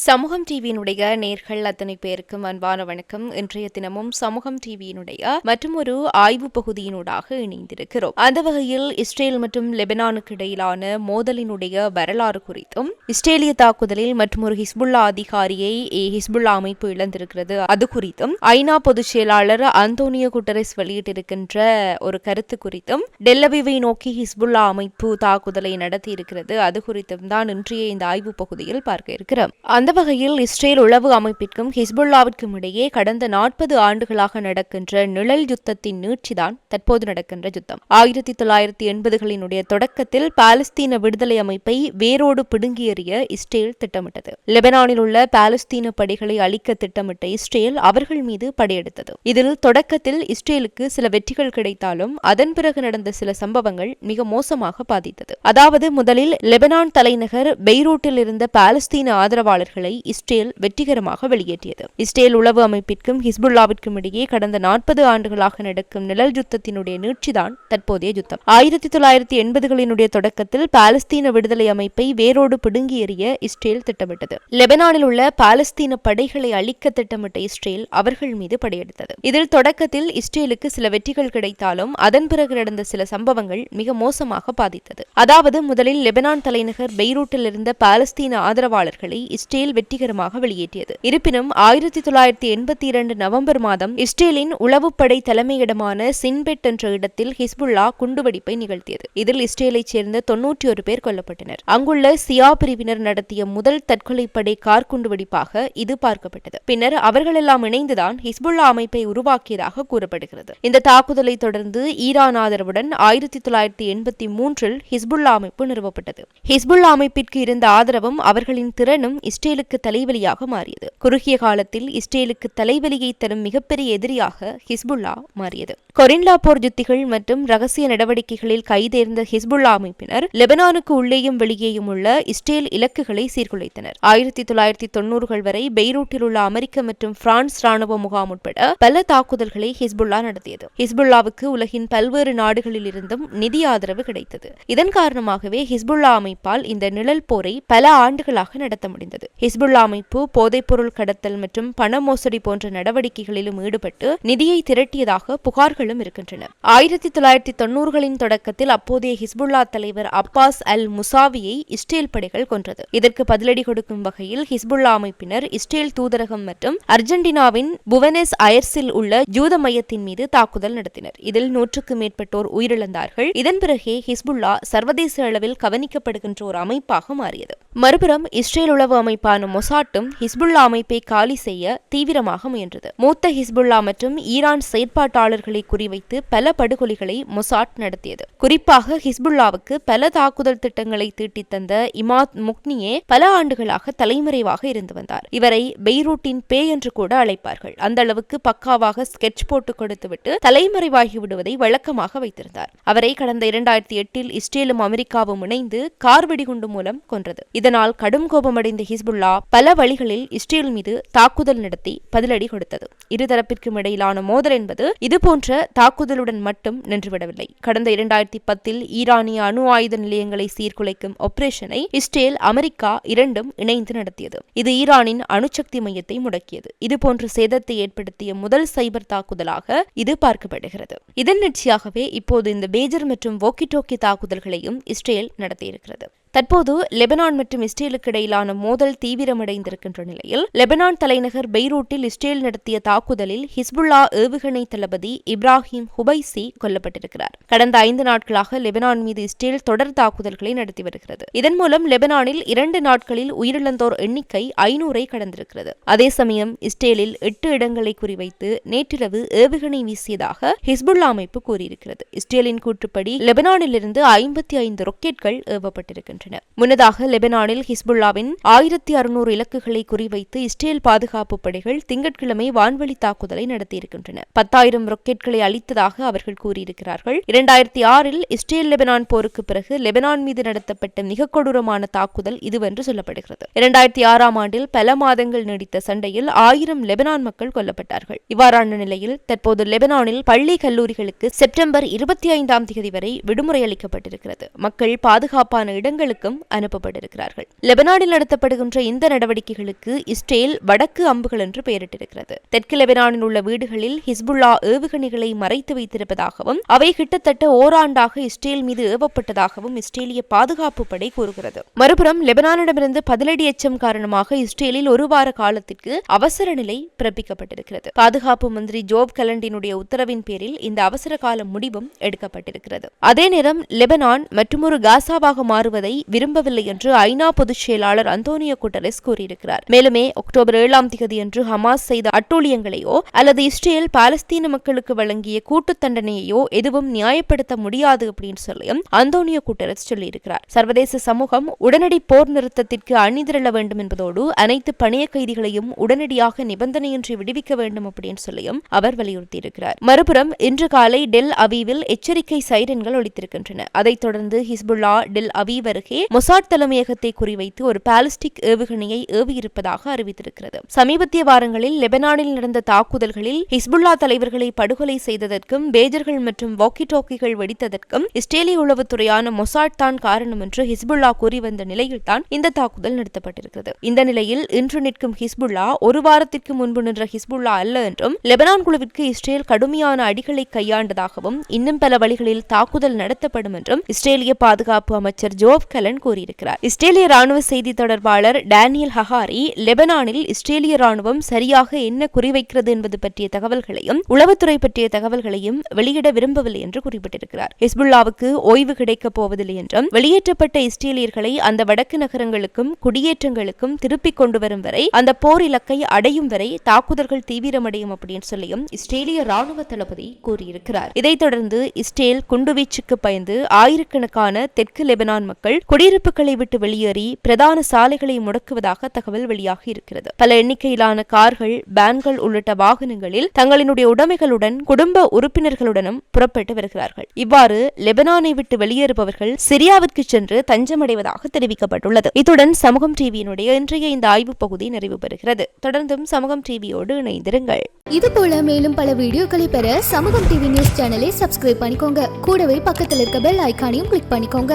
சமூகம் டிவியினுடைய நேர்கள் அத்தனை பேருக்கும் அன்பான வணக்கம். இன்றைய தினமும் சமூகம் டிவியினுடைய மற்றும் ஒரு ஆய்வு பகுதியினூடாக இணைந்திருக்கிறோம். அந்த வகையில் இஸ்ரேல் மற்றும் லெபனானுக்கு இடையிலான மோதலினுடைய வரலாறு குறித்தும் இஸ்ரேலிய தாக்குதலில் மற்றும் ஒரு ஹிஸ்புல்லா அதிகாரியை ஹிஸ்புல்லா அமைப்பு இழந்திருக்கிறது. அது குறித்தும் ஐநா பொதுச் செயலாளர் அந்தோனியோ குட்டரஸ் வெளியிட்டிருக்கின்ற ஒரு கருத்து குறித்தும் டெல்லபிவை நோக்கி ஹிஸ்புல்லா அமைப்பு தாக்குதலை நடத்தி இருக்கிறது அது குறித்தும் தான் இன்றைய இந்த ஆய்வு பகுதியில் பார்க்க இருக்கிறோம். அந்த வகையில் இஸ்ரேல் உளவு அமைப்பிற்கும் ஹிஸ்புல்லாவிற்கும் இடையே கடந்த நாற்பது ஆண்டுகளாக நடக்கின்ற நிழல் யுத்தத்தின் நீட்சிதான் தற்போது நடக்கின்ற யுத்தம். ஆயிரத்தி தொள்ளாயிரத்தி எண்பதுகளினுடைய தொடக்கத்தில் பாலஸ்தீன விடுதலை அமைப்பை வேரோடு பிடுங்கி எறிய இஸ்ரேல் திட்டமிட்டது. லெபனானில் உள்ள பாலஸ்தீன படைகளை அழிக்க திட்டமிட்ட இஸ்ரேல் அவர்கள் மீது படையெடுத்தது. இதில் தொடக்கத்தில் இஸ்ரேலுக்கு சில வெற்றிகள் கிடைத்தாலும் அதன் பிறகு நடந்த சில சம்பவங்கள் மிக மோசமாக பாதித்தது. அதாவது முதலில் லெபனான் தலைநகர் பெய்ரூட்டில் இருந்த பாலஸ்தீன ஆதரவாளர்கள் வீரர்களை இஸ்ரேல் வெற்றிகரமாக வெளியேற்றியது. இஸ்ரேல் உளவு அமைப்பிற்கும் ஹிஸ்புல்லாவிற்கும் இடையே கடந்த நாற்பது ஆண்டுகளாக நடக்கும் நிழல் யுத்தத்தினுடைய நீட்சிதான் தற்போதைய யுத்தம். ஆயிரத்தி தொள்ளாயிரத்தி எண்பதுகளினுடைய தொடக்கத்தில் பாலஸ்தீன விடுதலை அமைப்பை வேரோடு பிடுங்கி எறிய இஸ்ரேல் திட்டமிட்டது. லெபனானில் உள்ள பாலஸ்தீன படைகளை அழிக்க திட்டமிட்ட இஸ்ரேல் அவர்கள் மீது படையெடுத்தது. இதில் தொடக்கத்தில் இஸ்ரேலுக்கு சில வெற்றிகள் கிடைத்தாலும் அதன் பிறகு நடந்த சில சம்பவங்கள் மிக மோசமாக பாதித்தது. அதாவது முதலில் லெபனான் தலைநகர் பெய்ரூட்டில் இருந்த பாலஸ்தீன ஆதரவாளர்களை இஸ்ரேல் இஸ்ரேல் வெற்றிகரமாக வெளியேற்றியது. இருப்பினும் ஆயிரத்தி தொள்ளாயிரத்தி எண்பத்தி இரண்டு நவம்பர் மாதம் இஸ்ரேலின் உளவுப்படை தலைமையிடமான சின்பெட் என்ற இடத்தில் ஹிஸ்புல்லா குண்டுவெடிப்பை நிகழ்த்தியது. இதில் இஸ்ரேலைச் சேர்ந்த தொன்னூற்றி ஒரு பேர் கொல்லப்பட்டனர். அங்குள்ள சியா பிரிவினர் நடத்திய முதல் தற்கொலைப்படை கார் குண்டுவெடிப்பாக இது பார்க்கப்பட்டது. பின்னர் அவர்களெல்லாம் இணைந்துதான் ஹிஸ்புல்லா அமைப்பை உருவாக்கியதாக கூறப்படுகிறது. இந்த தாக்குதலை தொடர்ந்து ஈரான் ஆதரவுடன் ஆயிரத்தி தொள்ளாயிரத்தி எண்பத்தி மூன்றில் ஹிஸ்புல்லா அமைப்பு நிறுவப்பட்டது. ஹிஸ்புல்லா அமைப்பிற்கு இருந்த ஆதரவும் அவர்களின் திறனும் இஸ்ரேல் இஸ்ரேலுக்கு தலைவலியாக மாறியது. குறுகிய காலத்தில் இஸ்ரேலுக்கு தலைவலியை தரும் மிகப்பெரிய எதிரியாக ஹிஸ்புல்லா மாறியது. கொரின்லா போர் யுத்திகள் மற்றும் ரகசிய நடவடிக்கைகளில் கைதேர்ந்த ஹிஸ்புல்லா அமைப்பினர் லெபனானுக்கு உள்ளேயும் வெளியேயும் உள்ள இஸ்ரேல் இலக்குகளை சீர்குலைத்தனர். ஆயிரத்தி தொள்ளாயிரத்தி தொன்னூறுகள் வரை பெய்ரூட்டில் உள்ள அமெரிக்க மற்றும் பிரான்ஸ் ராணுவ முகாம் உட்பட பல தாக்குதல்களை ஹிஸ்புல்லா நடத்தியது. ஹிஸ்புல்லாவுக்கு உலகின் பல்வேறு நாடுகளில் இருந்தும் நிதி ஆதரவு கிடைத்தது. இதன் காரணமாகவே ஹிஸ்புல்லா அமைப்பால் இந்த நிழல் போரை பல ஆண்டுகளாக நடத்த முடிந்தது. ஹிஸ்புல்லா அமைப்பு போதைப்பொருள் கடத்தல் மற்றும் பண மோசடி போன்ற நடவடிக்கைகளிலும் ஈடுபட்டு நிதியை திரட்டியதாக புகார்களும் இருக்கின்றன. ஆயிரத்தி தொள்ளாயிரத்தி தொன்னூறுகளின் தொடக்கத்தில் அப்போதைய ஹிஸ்புல்லா தலைவர் அப்பாஸ் அல் முசாவியை இஸ்ரேல் படைகள் கொன்றது. இதற்கு பதிலடி கொடுக்கும் வகையில் ஹிஸ்புல்லா அமைப்பினர் இஸ்ரேல் தூதரகம் மற்றும் அர்ஜென்டினாவின் புவனஸ் அயர்ஸில் உள்ள ஜூத மையத்தின் மீது தாக்குதல் நடத்தினர். இதில் நூற்றுக்கு மேற்பட்டோர் உயிரிழந்தார்கள். இதன் பிறகே ஹிஸ்புல்லா சர்வதேச அளவில் கவனிக்கப்படுகின்ற ஒரு அமைப்பாக மாறியது. மறுபுறம் இஸ்ரேல் உளவு அமைப்பான அமைப்பான மொசாட்டும் ஹிஸ்புல்லா அமைப்பை காலி செய்ய தீவிரமாக முயன்றது. மூத்த ஹிஸ்புல்லா மற்றும் ஈரான் செயற்பாட்டாளர்களை குறிவைத்து பல படுகொலைகளை மொசாட் நடத்தியது. குறிப்பாக ஹிஸ்புல்லாவுக்கு பல தாக்குதல் திட்டங்களை தீட்டித் தந்த இமாத் முக்னியே பல ஆண்டுகளாக தலைமறைவாக இருந்து வந்தார். இவரை பெய்ரூட்டின் பே என்று கூட அழைப்பார்கள். அந்த அளவுக்கு பக்காவாக ஸ்கெட்ச் போட்டு கொடுத்துவிட்டு தலைமறைவாகி விடுவதை வழக்கமாக வைத்திருந்தார். அவரை கடந்த இரண்டாயிரத்தி எட்டில் இஸ்ரேலும் அமெரிக்காவும் இணைந்து கார் வெடிகுண்டு மூலம் கொன்றது. இதனால் கடும் கோபமடைந்த ஹிஸ்புல்லா ஹிஸ்புல்லா பல வழிகளில் இஸ்ரேல் மீது தாக்குதல் நடத்தி பதிலடி கொடுத்தது. இருதரப்பிற்கும் இடையிலான மோதல் என்பது இதுபோன்ற தாக்குதலுடன் மட்டும் நின்றுவிடவில்லை. கடந்த இரண்டாயிரத்தி பத்தில் ஈரானிய அணு ஆயுத நிலையங்களை சீர்குலைக்கும் ஆபரேஷனை இஸ்ரேல் அமெரிக்கா இரண்டும் இணைந்து நடத்தியது. இது ஈரானின் அணுசக்தி மையத்தை முடக்கியது. இதுபோன்ற சேதத்தை ஏற்படுத்திய முதல் சைபர் தாக்குதலாக இது பார்க்கப்படுகிறது. இதன் நிச்சயாகவே இப்போது இந்த பேஜர் மற்றும் வோக்கி டோக்கி தாக்குதல்களையும் இஸ்ரேல் நடத்தியிருக்கிறது. தற்போது லெபனான் மற்றும் இஸ்ரேலுக்கு இடையிலான மோதல் தீவிரமடைந்திருக்கின்ற நிலையில் லெபனான் தலைநகர் பெய்ரூட்டில் இஸ்ரேல் நடத்திய தாக்குதலில் ஹிஸ்புல்லா ஏவுகணை தளபதி இப்ராஹிம் ஹுபைசி கொல்லப்பட்டிருக்கிறார். கடந்த ஐந்து நாட்களாக லெபனான் மீது இஸ்ரேல் தொடர் தாக்குதல்களை நடத்தி வருகிறது. இதன் மூலம் லெபனானில் இரண்டு நாட்களில் உயிரிழந்தோர் எண்ணிக்கை ஐநூறை கடந்திருக்கிறது. அதே சமயம் இஸ்ரேலில் எட்டு இடங்களை குறிவைத்து நேற்றிரவு ஏவுகணை வீசியதாக ஹிஸ்புல்லா அமைப்பு கூறியிருக்கிறது. இஸ்ரேலின் கூற்றுப்படி லெபனானிலிருந்து ஐம்பத்தி ஐந்து ரொக்கெட்கள் ஏவப்பட்டிருக்கின்றன. வருகின்றன. முன்னதாக லெபனானில் ஹிஸ்புல்லாவின் ஆயிரத்தி அறுநூறு இலக்குகளை குறிவைத்து இஸ்ரேல் பாதுகாப்பு படைகள் திங்கட்கிழமை வான்வழி தாக்குதலை நடத்தியிருக்கின்றன. பத்தாயிரம் ராக்கெட்களை அளித்ததாக அவர்கள் கூறியிருக்கிறார்கள். இரண்டாயிரத்தி ஆறில் இஸ்ரேல் லெபனான் போருக்கு பிறகு லெபனான் மீது நடத்தப்பட்ட மிக கொடூரமான தாக்குதல் இதுவென்று சொல்லப்படுகிறது. இரண்டாயிரத்தி ஆறாம் ஆண்டில் பல மாதங்கள் நீடித்த சண்டையில் ஆயிரம் லெபனான் மக்கள் கொல்லப்பட்டார்கள். இவ்வாறான நிலையில் தற்போது லெபனானில் பள்ளி கல்லூரிகளுக்கு செப்டம்பர் இருபத்தி ஐந்தாம் தேதி வரை விடுமுறை அளிக்கப்பட்டிருக்கிறது. மக்கள் பாதுகாப்பான இடங்களுக்கு மக்களுக்கும் அனுப்பப்பட்டிருக்கிறார்கள். லெபனானில் நடத்தப்படுகின்ற இந்த நடவடிக்கைகளுக்கு இஸ்ரேல் வடக்கு அம்புகள் என்று பெயரிட்டிருக்கிறது. தெற்கு லெபனானில் உள்ள வீடுகளில் ஹிஸ்புல்லா ஏவுகணைகளை மறைத்து வைத்திருப்பதாகவும் அவை கிட்டத்தட்ட ஓராண்டாக இஸ்ரேல் மீது ஏவப்பட்டதாகவும் இஸ்ரேலிய பாதுகாப்பு படை கூறுகிறது. மறுபுறம் லெபனானிடமிருந்து பதிலடி எச்சம் காரணமாக இஸ்ரேலில் ஒரு வார காலத்திற்கு அவசர நிலை பிறப்பிக்கப்பட்டிருக்கிறது. பாதுகாப்பு மந்திரி ஜோப் கலண்டினுடைய உத்தரவின் பேரில் இந்த அவசர கால முடிவும் எடுக்கப்பட்டிருக்கிறது. அதே நேரம் லெபனான் மற்றொரு காசாவாக மாறுவதை விரும்பவில்லை என்று ஐநா பொதுச் செயலாளர் அந்தோனியோ குட்டரஸ் கூறியிருக்கிறார். மேலுமே அக்டோபர் ஏழாம் தேதி அன்று ஹமாஸ் செய்த அட்டூழியங்களையோ அல்லது இஸ்ரேல் பாலஸ்தீன மக்களுக்கு வழங்கிய கூட்டு தண்டனையோ எதுவும் நியாயப்படுத்த முடியாது அப்படின்னு சொல்லியும் அந்தோனியோ குட்டரஸ் சொல்லியிருக்கிறார். சர்வதேச சமூகம் உடனடி போர் நிறுத்தத்திற்கு அணிதிரள வேண்டும் என்பதோடு அனைத்து பணிய கைதிகளையும் உடனடியாக நிபந்தனையின்றி விடுவிக்க வேண்டும் அப்படின்னு சொல்லியும் அவர் வலியுறுத்தியிருக்கிறார். மறுபுறம் இன்று காலை டெல் அவீவில் எச்சரிக்கை சைரன்கள் ஒழித்திருக்கின்றன அதைத் தொடர்ந்து ஹிஸ்புல்லா டெல் அவீவ் அருகே அருகே மொசாட் தலைமையகத்தை குறிவைத்து ஒரு பாலிஸ்டிக் ஏவுகணையை ஏவியிருப்பதாக அறிவித்திருக்கிறது. சமீபத்திய வாரங்களில் லெபனானில் நடந்த தாக்குதல்களில் ஹிஸ்புல்லா தலைவர்களை படுகொலை செய்ததற்கும் பேஜர்கள் மற்றும் வாக்கி டாக்கிகள் வெடித்ததற்கும் இஸ்ரேலிய உளவுத்துறையான மொசாட் தான் காரணம் என்று ஹிஸ்புல்லா கூறி வந்த நிலையில்தான் இந்த தாக்குதல் நடத்தப்பட்டிருக்கிறது. இந்த நிலையில் இன்று நிற்கும் ஹிஸ்புல்லா ஒரு வாரத்திற்கு முன்பு நின்ற ஹிஸ்புல்லா அல்ல என்றும் லெபனான் குழுவிற்கு இஸ்ரேல் கடுமையான அடிகளை கையாண்டதாகவும் இன்னும் பல வழிகளில் தாக்குதல் நடத்தப்படும் என்றும் இஸ்ரேலிய பாதுகாப்பு அமைச்சர் ஜோப் கல் கலன் கூறியிருக்கிறார். இஸ்ரேலிய ராணுவ செய்தி தொடர்பாளர் டேனியல் ஹஹாரி லெபனானில் இஸ்ரேலிய ராணுவம் சரியாக என்ன குறிவைக்கிறது என்பது பற்றிய தகவல்களையும் உளவுத்துறை பற்றிய தகவல்களையும் வெளியிட விரும்பவில்லை என்று குறிப்பிட்டிருக்கிறார். ஹிஸ்புல்லாவுக்கு ஓய்வு கிடைக்கப் போவதில்லை என்றும் வெளியேற்றப்பட்ட இஸ்ரேலியர்களை அந்த வடக்கு நகரங்களுக்கும் குடியேற்றங்களுக்கும் திருப்பிக் கொண்டு வரும் வரை அந்த போர் இலக்கை அடையும் வரை தாக்குதல்கள் தீவிரமடையும் அப்படின்னு சொல்லியும் இஸ்ரேலிய ராணுவ தளபதி கூறியிருக்கிறார். இதைத் தொடர்ந்து இஸ்ரேல் குண்டுவீச்சுக்கு பயந்து ஆயிரக்கணக்கான தெற்கு லெபனான் மக்கள் குடியிருப்புகளை விட்டு வெளியேறி பிரதான சாலைகளை முடக்குவதாக தகவல் வெளியாகி இருக்கிறது. பல எண்ணிக்கையிலான கார்கள் பேன்கள் உள்ளிட்ட வாகனங்களில் தங்களினுடைய உடைமைகளுடன் குடும்ப உறுப்பினர்களுடனும் புறப்பட்டு வருகிறார்கள். இவ்வாறு லெபனானை விட்டு வெளியேறுபவர்கள் சிரியாவிற்கு சென்று தஞ்சமடைவதாக தெரிவிக்கப்பட்டுள்ளது. இத்துடன் சமூகம் டிவியினுடைய இன்றைய இந்த ஆய்வு பகுதி நிறைவு பெறுகிறது. தொடர்ந்தும் சமூகம் டிவியோடு இணைந்திருங்கள். இது போல மேலும் பல வீடியோக்களை பெற சமூகம் டிவி நியூஸ் சேனலை சப்ஸ்கிரைப் பண்ணிக்கோங்க. கூடவே பக்கத்தில் இருக்க பெல் ஐகானையும் கிளிக் பண்ணிக்கோங்க.